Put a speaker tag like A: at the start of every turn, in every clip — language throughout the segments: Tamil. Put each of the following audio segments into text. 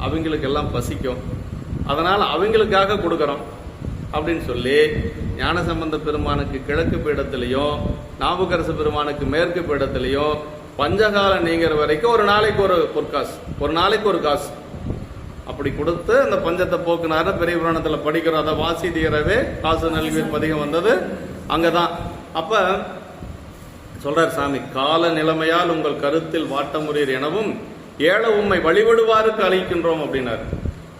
A: அவங்களுக்கெல்லாம் பசிக்கும். அதனால் அவங்களுக்காக கொடுக்குறோம் அப்படின்னு சொல்லி ஞானசம்பந்த பெருமானுக்கு கிழக்கு பீடத்திலையும் நாவுக்கரசு பெருமானுக்கு மேற்கு பீடத்திலையும் பஞ்சகாலம் நீங்கிற வரைக்கும் ஒரு நாளைக்கு ஒரு பொற்காசு ஒரு நாளைக்கு ஒரு காசு. அப்படி கொடுத்து அந்த பஞ்சத்தை போக்குனார பெரிய புராணத்தில் படிக்கிறோம். அதை வாசி தீரவே காசு நல்வி பதிகம் வந்தது. அங்கதான். அப்போ சொல்றார் சாமி கால நிலைமையால் உங்கள் கருத்தில் வாட்டமுறீர் எனவும் ஏழை உம்மை வழிபடுவாருக்கு அழைக்கின்றோம் அப்படின்னாரு.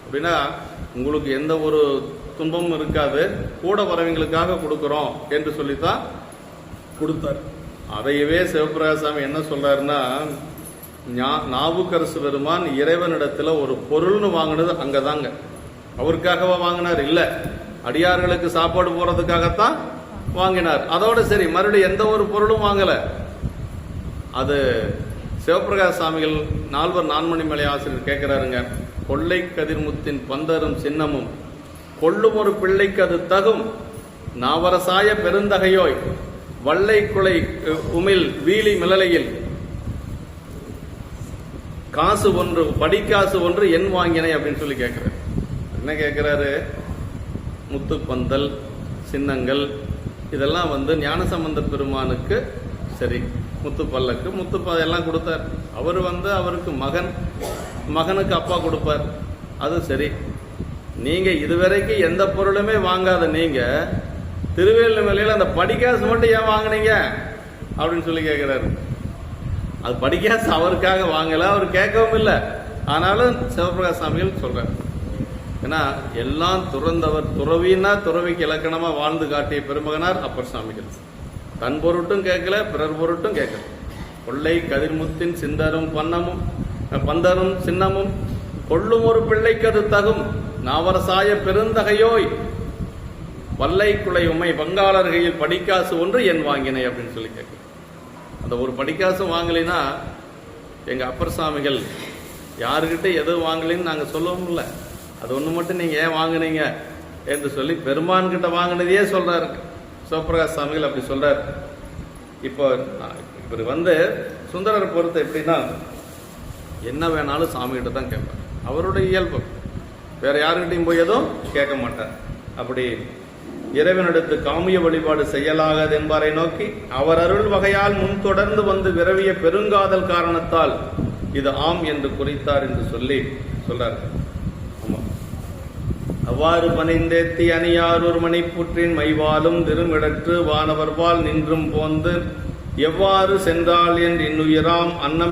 A: அப்படின்னா உங்களுக்கு எந்த ஒரு துன்பமும் இருக்காது. கூட வரவங்களுக்காக கொடுக்குறோம் என்று சொல்லித்தான் கொடுத்தார். அதையவே சிவபிரகாசாமி என்ன சொல்றாருன்னா நாவுக்கரசு பெருமான் இறைவனிடத்துல ஒரு பொருள்னு வாங்கினது அங்கதாங்க. அவருக்காகவா வாங்கினார்? இல்ல. அடியார்களுக்கு சாப்பாடு போறதுக்காகத்தான் வாங்கினார். அதோட சரி மறுபடியும் எந்த ஒரு பொருளும் வாங்கல. அது சிவபிரகாச சுவாமிகள் நால்வர் நான்மணி மலை ஆசிரியர் கேட்கிறாருங்க கொள்ளை கதிர்முத்தின் பந்தரும் சின்னமும் கொள்ளும் ஒரு பிள்ளைக்கு அது தகும் நாவரசாய பெருந்தகையோய் வள்ளை குலை உமிழ் வீலி மிளலையில் காசு ஒன்று படிக்காசு ஒன்று என் வாங்கினை அப்படின்னு சொல்லி கேட்கிறாரு. என்ன கேட்கிறாரு? முத்துப்பந்தல் சின்னங்கள் இதெல்லாம் வந்து ஞானசம்பந்த பெருமானுக்கு சரி முத்து பல்லக்கு முத்து ப- எல்லாம் கொடுத்தார். அவர் வந்து அவருக்கு மகன் மகனுக்கு அப்பா கொடுப்பார். அது சரி. நீங்க இதுவரைக்கும் எந்த பொருளுமே வாங்காத நீங்க திருவேல்மலையில அந்த படிக்காசு மட்டும் ஏன் வாங்கினீங்க? அப்படின்னு சொல்லி கேட்குறாரு அது படிக்காசு அவருக்காக வாங்கல அவர் கேட்கவும் இல்லை. ஆனாலும் சிவபிரகாஷ் சாமிகள் சொல்றார். ஏன்னா எல்லாம் துறந்தவர் துறவின்னா துறவிக்கு இலக்கணமா வாழ்ந்து காட்டிய பெருமகனார் அப்பர் சாமிகள். தன் பொருட்டும் கேட்கல பிறர் பொருட்டும் கேட்கல. கொள்ளை கதிர்முத்தின் சிந்தரும் பன்னமும் பந்தரும் சின்னமும் கொள்ளும் ஒரு பிள்ளைக்கு அது தகும். நாவரசாய பெருந்தகையோய் வல்லை குலை உமை பங்காளர்கையில் படிக்காசு ஒன்று என் வாங்கினை அப்படின்னு சொல்லி கேட்க அந்த ஒரு படிக்காசு வாங்கலைன்னா எங்க அப்பர் சாமிகள் யாருக்கிட்ட எது வாங்கலைன்னு நாங்கள் சொல்லவும் இல்லை. அது ஒன்று மட்டும் நீங்கள் ஏன் வாங்குனீங்க? என்று சொல்லி பெருமான்கிட்ட வாங்கினதையே சொல்றாரு. சிவபிரகாஷ் சாமிகள் அப்படி சொல்கிறார் இப்போ இவர் வந்து சுந்தரர் பொறுத்த எப்படின்னா என்ன வேணாலும் சாமிகிட்ட தான் கேட்பார். அவருடைய இயல்பு. வேற யாருக்கிட்டையும் போய் எதுவும் கேட்க மாட்டார். அப்படி இறைவனிடத்து காமிய வழிபாடு செய்யலாகாது என்பாரை நோக்கி அவர் அருள் வகையால் முன் தொடர்ந்து வந்து விரவிய பெருங்காதல் காரணத்தால் இது ஆம் என்று குறித்தார் என்று சொல்லி சொல்றார். அவ்வாறு பணிந்தேத்தி அணியார் ஒரு மணிப்புற்றின் மைவாலும் திருமிடற்று வானவர்வால் நின்றும் போந்து எவ்வாறு சென்றால் என்று இன்னுயிராம் அன்னம்